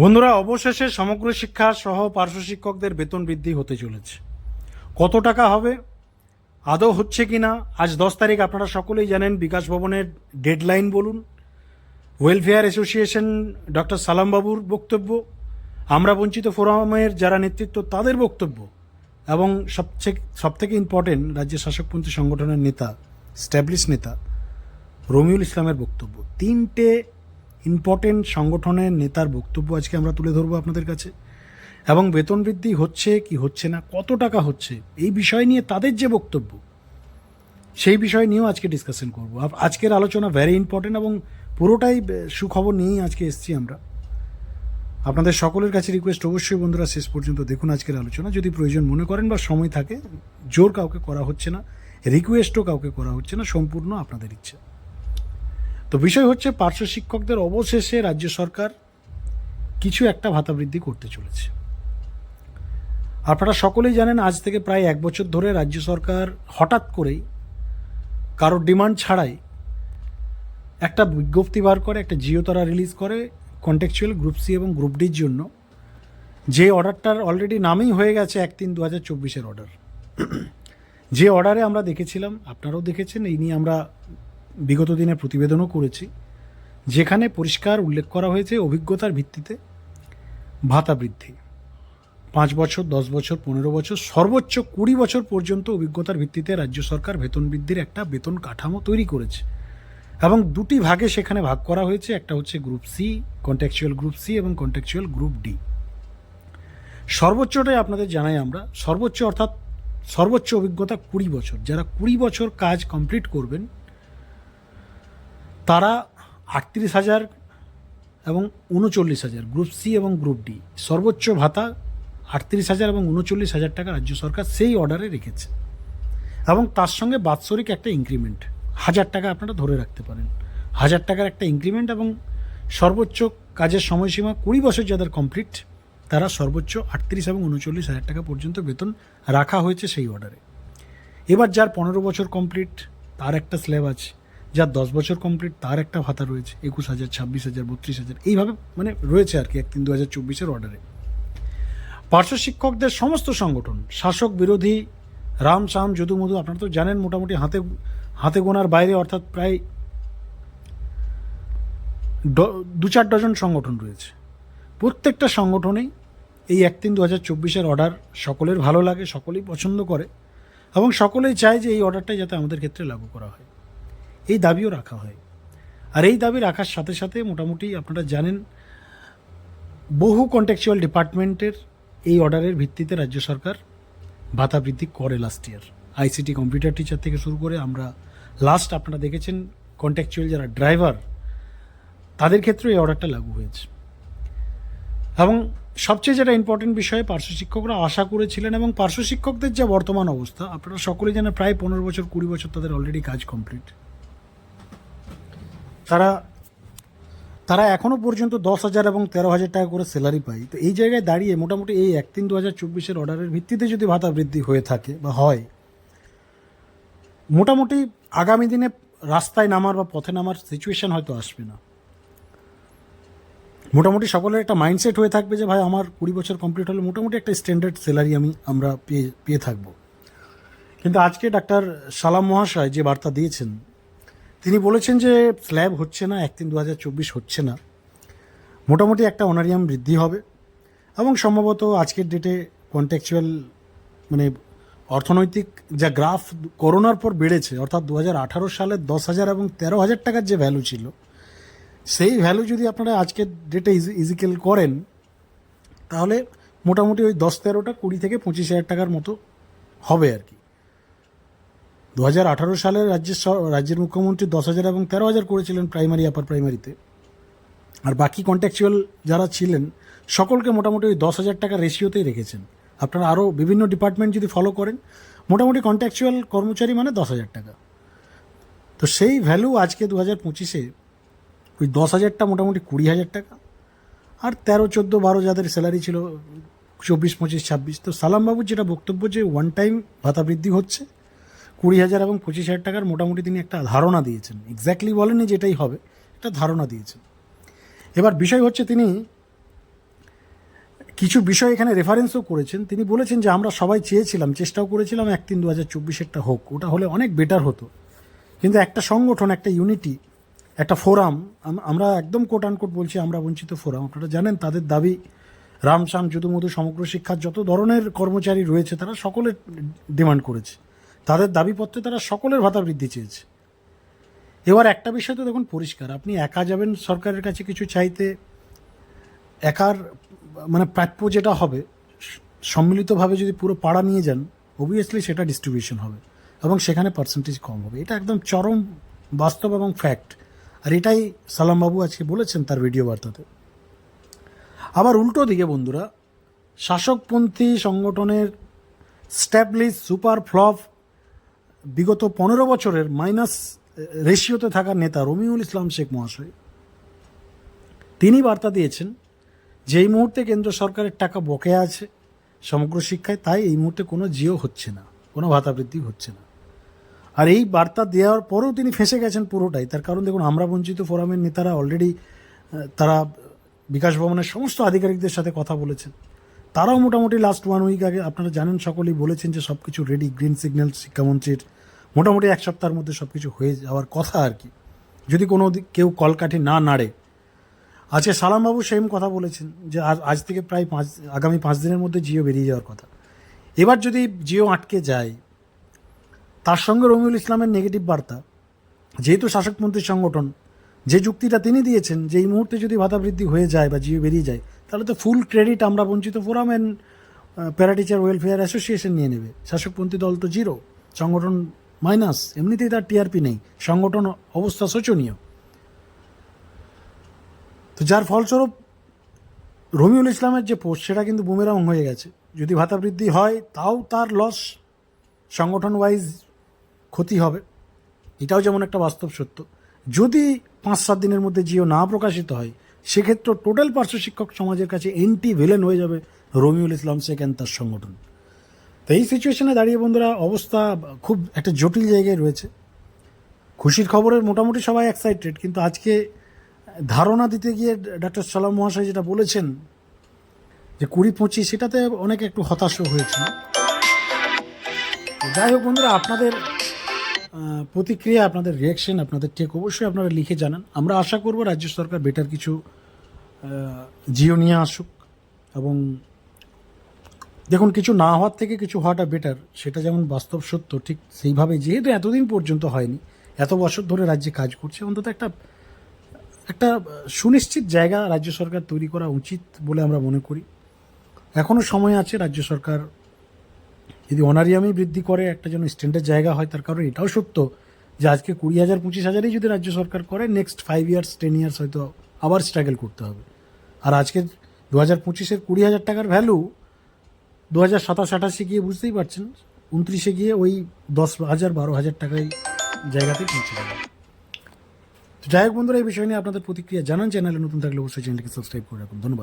বন্ধুরা, অবশেষে সমগ্র শিক্ষা সহ পার্শ্ব শিক্ষকদের বেতন বৃদ্ধি হতে চলেছে। কত টাকা হবে? আদৌ হচ্ছে কি না আজ দশ তারিখ, আপনারা সকলেই জানেন বিকাশ ভবনের ডেডলাইন বলুন। ওয়েলফেয়ার অ্যাসোসিয়েশন ডক্টর সালামবাবুর বক্তব্য, আমরা বঞ্চিত ফোরামের যারা নেতৃত্ব, তাদের বক্তব্য এবং সবচেয়ে, সবথেকে ইম্পর্টেন্ট রাজ্যের শাসকপন্থী সংগঠনের নেতা স্ট্যাবলিশ নেতা রমিউল ইসলামের বক্তব্য। তিনটে ইম্পর্টেন্ট সংগঠনের নেতার বক্তব্য আজকে আমরা তুলে ধরবো আপনাদের কাছে। এবং বেতন বৃদ্ধি হচ্ছে কি হচ্ছে না, কত টাকা হচ্ছে, এই বিষয় নিয়ে তাদের যে বক্তব্য, সেই বিষয় নিয়েও আজকে ডিসকাশন করব। আজকের আলোচনা ভেরি ইম্পর্টেন্ট এবং পুরোটাই সুখবর নিয়েই আজকে এসেছি আমরা। আপনাদের সকলের কাছে রিকোয়েস্ট অবশ্যই বন্ধুরা শেষ পর্যন্ত দেখুন আজকের আলোচনা। যদি প্রয়োজন মনে করেন বা সময় থাকে, জোর কাউকে করা হচ্ছে না রিকোয়েস্টও কাউকে করা হচ্ছে না, সম্পূর্ণ আপনাদের ইচ্ছে। তো বিষয় হচ্ছে পার্শ্ব শিক্ষকদের অবশেষে রাজ্য সরকার কিছু একটা ভাতা বৃদ্ধি করতে চলেছে। আপনারা সকলেই জানেন আজ থেকে প্রায় এক বছর ধরে রাজ্য সরকার হঠাৎ করেই কারোর ডিমান্ড ছাড়াই একটা বিজ্ঞপ্তি বার করে, একটা জিও তারা রিলিজ করে কন্টেকচুয়াল গ্রুপ সি এবং গ্রুপ ডির জন্য। যে অর্ডারটার অলরেডি নামেই হয়ে গেছে এক তিন দু হাজার চব্বিশের অর্ডার যে অর্ডারে আমরা দেখেছিলাম, আপনারাও দেখেছেন, এই নিয়ে আমরা বিগত দিনে প্রতিবেদনও করেছি, যেখানে পরিষ্কার উল্লেখ করা হয়েছে অভিজ্ঞতার ভিত্তিতে ভাতা বৃদ্ধি। পাঁচ বছর, দশ বছর, পনেরো বছর, সর্বোচ্চ কুড়ি বছর পর্যন্ত অভিজ্ঞতার ভিত্তিতে রাজ্য সরকার বেতন বৃদ্ধির একটা বেতন কাঠামো তৈরি করেছে এবং দুটি ভাগে সেখানে ভাগ করা হয়েছে, একটা হচ্ছে group C contractual group C এবং কন্ট্যাকচুয়াল গ্রুপ ডি। সর্বোচ্চটাই আপনাদের জানাই আমরা, সর্বোচ্চ অর্থাৎ সর্বোচ্চ অভিজ্ঞতা কুড়ি বছর। যারা কুড়ি বছর কাজ কমপ্লিট করবেন তারা আটত্রিশ হাজার এবং উনচল্লিশ হাজার গ্রুপ সি এবং গ্রুপ ডি সর্বোচ্চ ভাতা আটত্রিশ হাজার এবং উনচল্লিশ হাজার টাকা রাজ্য সরকার সেই অর্ডারে রেখেছে। এবং তার সঙ্গে বাৎসরিক একটা ইনক্রিমেন্ট হাজার টাকা আপনারা ধরে রাখতে পারেন। হাজার টাকার একটা ইনক্রিমেন্ট এবং সর্বোচ্চ কাজের সময়সীমা কুড়ি বছর যাদের কমপ্লিট তারা সর্বোচ্চ আটত্রিশ এবং উনচল্লিশ হাজার টাকা পর্যন্ত বেতন রাখা হয়েছে সেই অর্ডারে এবার যার পনেরো বছর কমপ্লিট তার একটা স্ল্যাব আছে। যার দশ বছর কমপ্লিট তার একটা ভাতা রয়েছে, একুশ হাজার, ছাব্বিশ হাজার, বত্রিশ হাজার, এইভাবে মানে রয়েছে আর কি এক তিন দু হাজার চব্বিশের অর্ডারে পার্শ্ব শিক্ষকদের সমস্ত সংগঠন, শাসক বিরোধী, রাম শাম যদু মধু, আপনারা তো জানেন মোটামুটি হাতে হাতে গোনার বাইরে অর্থাৎ প্রায় দু চার ডজন সংগঠন রয়েছে। প্রত্যেকটা সংগঠনেই এই এক তিন দু হাজার চব্বিশের অর্ডার সকলের ভালো লাগে, সকলেই পছন্দ করে এবং সকলেই চায় যে এই অর্ডারটাই যাতে আমাদের ক্ষেত্রে লাগু করা হয়। এই দাবিও রাখা হয়। আর এই দাবি রাখার সাথে সাথে মোটামুটি আপনারা জানেন, বহু কন্ট্যাকচুয়াল ডিপার্টমেন্টের এই অর্ডারের ভিত্তিতে রাজ্য সরকার ভাতা বৃদ্ধি করে last year ICT computer teacher থেকে শুরু করে আমরা লাস্ট আপনারা দেখেছেন কন্ট্যাকচুয়াল যারা ড্রাইভার তাদের ক্ষেত্রে এই অর্ডারটা লাগু হয়েছে। এবং সবচেয়ে যেটা ইম্পর্টেন্ট বিষয়ে পার্শ্ব শিক্ষকরা আশা করেছিলেন এবং পার্শ্ব শিক্ষকদের যে বর্তমান অবস্থা, আপনারা সকলেই জানেন প্রায় পনেরো বছর, কুড়ি বছর তাদের অলরেডি কাজ কমপ্লিট তারা তারা এখনও পর্যন্ত দশ হাজার এবং তেরো হাজার টাকা করে স্যালারি পায়। তো এই জায়গায় দাঁড়িয়ে মোটামুটি এই এক তিন দু হাজার চব্বিশের অর্ডারের ভিত্তিতে যদি ভাতা বৃদ্ধি হয়ে থাকে বা হয়, মোটামুটি আগামী দিনে রাস্তায় নামার বা পথে নামার সিচুয়েশন হয়তো আসবে না। মোটামুটি সকলের একটা মাইন্ডসেট হয়ে থাকবে যে, ভাই, আমার কুড়ি বছর কমপ্লিট হলে মোটামুটি একটা স্ট্যান্ডার্ড স্যালারি আমি, আমরা পেয়ে পেয়ে থাকব। কিন্তু আজকে ডাক্তার সালাম মহাশয় যে বার্তা দিয়েছেন তিনি বলেছেন যে স্ল্যাব হচ্ছে না এক তিন দু হাজার চব্বিশ হচ্ছে না। মোটামুটি একটা অনারিয়াম বৃদ্ধি হবে এবং সম্ভবত আজকের ডেটে কন্ট্যাকচুয়াল মানে অর্থনৈতিক যা গ্রাফ করোনার পর বেড়েছে, অর্থাৎ দু হাজার আঠারো সালে দশ হাজার এবং তেরো হাজার টাকার যে ভ্যালু ছিল, সেই ভ্যালু যদি আপনারা আজকের ডেটে ইজিক্যাল করেন, তাহলে মোটামুটি ওই দশ তেরোটা কুড়ি থেকে পঁচিশ হাজার টাকার মতো হবে আর কি। দু হাজার আঠারো সালে রাজ্যের রাজ্যের মুখ্যমন্ত্রী দশ হাজার এবং তেরো হাজার করেছিলেন প্রাইমারি আপার প্রাইমারিতে আর বাকি কন্ট্যাকচুয়াল যারা ছিলেন, সকলকে মোটামুটি ওই দশ হাজার টাকা রেশিওতেই রেখেছেন। আপনারা আরও বিভিন্ন ডিপার্টমেন্ট যদি ফলো করেন, মোটামুটি কন্ট্যাকচুয়াল কর্মচারী মানে দশ হাজার টাকা। তো সেই ভ্যালু আজকে দু হাজার পঁচিশে ওই দশ হাজারটা মোটামুটি কুড়ি হাজার টাকা। আর তেরো, চোদ্দ, বারো যাদের স্যালারি ছিল, চব্বিশ, পঁচিশ, ছাব্বিশ, তো সালামবাবুর যেটা বক্তব্য যে ওয়ান টাইম ভাতা বৃদ্ধি হচ্ছে কুড়ি হাজার এবং পঁচিশ হাজার টাকার মোটামুটি তিনি একটা ধারণা দিয়েছেন। এক্স্যাক্টলি বলেননি যেটাই হবে, একটা ধারণা দিয়েছেন। এবার বিষয় হচ্ছে তিনি কিছু বিষয় এখানে রেফারেন্সও করেছেন। তিনি বলেছেন যে আমরা সবাই চেয়েছিলাম, চেষ্টাও করেছিলাম এক তিন দু হাজার চব্বিশেরটা হোক। ওটা হলে অনেক বেটার হতো। কিন্তু একটা সংগঠন, একটা ইউনিটি একটা ফোরাম আমরা একদম কোট আনকোট বলছি আমরা বঞ্চিত ফোরাম আপনারা জানেন তাদের দাবি রামশ্যাম যদুমধু, সমগ্র শিক্ষার যত ধরনের কর্মচারী রয়েছে, তারা সকলের ডিমান্ড করেছে। তাদের দাবিপত্রে তারা সকলের ভাতা বৃদ্ধি চেয়েছে। এবার একটা বিষয় তো দেখুন পরিষ্কার, আপনি একা যাবেন সরকারের কাছে কিছু চাইতে, একার মানে প্রাপ্য যেটা হবে, সম্মিলিতভাবে যদি পুরো পাড়া নিয়ে যান অবভিয়াসলি সেটা ডিস্ট্রিবিউশন হবে এবং সেখানে পার্সেন্টেজ কম হবে। এটা একদম চরম বাস্তব এবং ফ্যাক্ট আর এটাই সালামবাবু আজকে বলেছেন তার ভিডিও বার্তাতে। আবার উল্টো দিকে বন্ধুরা, শাসকপন্থী সংগঠনের স্ট্যাবলিশ সুপার ফ্লপ বিগত পনেরো বছরের মাইনাস রেশিওতে থাকা নেতা রমিউল ইসলাম শেখ মহাশয়, তিনি বার্তা দিয়েছেন যে এই মুহূর্তে কেন্দ্র সরকারের টাকা বকেয়া আছে, সমগ্র শিক্ষায়, তাই এই মুহূর্তে কোনো জিও হচ্ছে না, কোনো ভাতা বৃদ্ধি হচ্ছে না। আর এই বার্তা দেওয়ার পরেও তিনি ফেঁসে গেছেন পুরোটাই। তার কারণ দেখুন, আমরা বঞ্চিত ফোরামের নেতারা অলরেডি তারা বিকাশ ভবনের সমস্ত আধিকারিকদের সাথে কথা বলেছেন। তারাও মোটামুটি লাস্ট ওয়ান উইক আগে আপনারা জানেন, সকলেই বলেছেন যে সব কিছু রেডি গ্রিন সিগন্যাল শিক্ষামন্ত্রীর মোটামুটি এক সপ্তাহের মধ্যে সব কিছু হয়ে যাওয়ার কথা আর কি। যদি কোনো কেউ কলকাঠি না নাড়ে। আজকে সালামবাবু সেম কথা বলেছেন যে আজ আজ থেকে প্রায় পাঁচ, আগামী পাঁচ দিনের মধ্যে জিও বেরিয়ে যাওয়ার কথা। এবার যদি জিও আটকে যায়, তার সঙ্গে রমিউল ইসলামের নেগেটিভ বার্তা। যেহেতু শাসকপন্থী সংগঠন, যে যুক্তিটা তিনি দিয়েছেন যে এই মুহূর্তে যদি ভাতা বৃদ্ধি হয়ে যায় বা জিও বেরিয়ে যায় তাহলে তো ফুল ক্রেডিট আমরা বঞ্চিত forum and para teacher welfare association নিয়ে নেবে। শাসকপন্থী দল তো জিরো সংগঠন মাইনাস এমনিতেই তার টিআরপি নেই। সংগঠন অবস্থা শোচনীয়। তো যার ফলস্বরূপ রমিউল ইসলামের যে পোস্ট সেটা কিন্তু বুমেরাং হয়ে গেছে। যদি ভাতা বৃদ্ধি হয়, তাও তার লস সংগঠন ওয়াইজ ক্ষতি হবে। এটাও যেমন একটা বাস্তব সত্য। যদি পাঁচ সাত দিনের মধ্যে জিও না প্রকাশিত হয় সেক্ষেত্রে টোটাল পার্শ্ব শিক্ষক সমাজের কাছে এন্টি ভিলেন হয়ে যাবে রমিউল ইসলাম শেখ তার সংগঠন। তো এই সিচুয়েশনে দাঁড়িয়ে বন্ধুরা, অবস্থা খুব একটা জটিল জায়গায় রয়েছে। খুশির খবরের মোটামুটি সবাই এক্সাইটেড কিন্তু আজকে ধারণা দিতে গিয়ে ডাক্তার সালাম মহাশয় যেটা বলেছেন যে কুড়ি পঁচিশ, সেটাতে অনেকে একটু হতাশ হয়েছে যাই হোক বন্ধুরা, আপনাদের প্রতিক্রিয়া, আপনাদের রিয়াকশন আপনাদের টেক অবশ্যই আপনারা লিখে জানান। আমরা আশা করব রাজ্য সরকার বেটার কিছু জিও নিয়ে আসুক এবং দেখুন, কিছু না হওয়ার থেকে কিছু হওয়াটা বেটার সেটা যেমন বাস্তব সত্য, ঠিক সেইভাবে যেহেতু এতদিন পর্যন্ত হয়নি, এত বছর ধরে রাজ্যে কাজ করছে, অন্তত একটা একটা সুনিশ্চিত জায়গা রাজ্য সরকার তৈরি করা উচিত বলে আমরা মনে করি। এখনও সময় আছে রাজ্য সরকার যদি অনারিয়ামই বৃদ্ধি করে একটা যেন স্ট্যান্ডার্ড জায়গা হয়, তার কারণ এটাও সত্য যে আজকে কুড়ি হাজার, পঁচিশ হাজারই যদি রাজ্য সরকার করে next five years ten years হয়তো আবার স্ট্রাগল করতে হবে। আর আজকে দু হাজার পঁচিশের কুড়ি হাজার টাকার ভ্যালু দু হাজার সাতাশ, আঠাশে গিয়ে বুঝতেই পারছেন, উনত্রিশে গিয়ে ওই দশ হাজার, বারো হাজার টাকায় জায়গাতে পৌঁছে যাবে। তো যাই হোক বন্ধুরা, এই বিষয় নিয়ে আপনাদের প্রতিক্রিয়া জানান, চ্যানেলে নতুন থাকলে অবশ্যই চ্যানেলকে সাবস্ক্রাইব করে রাখুন। ধন্যবাদ।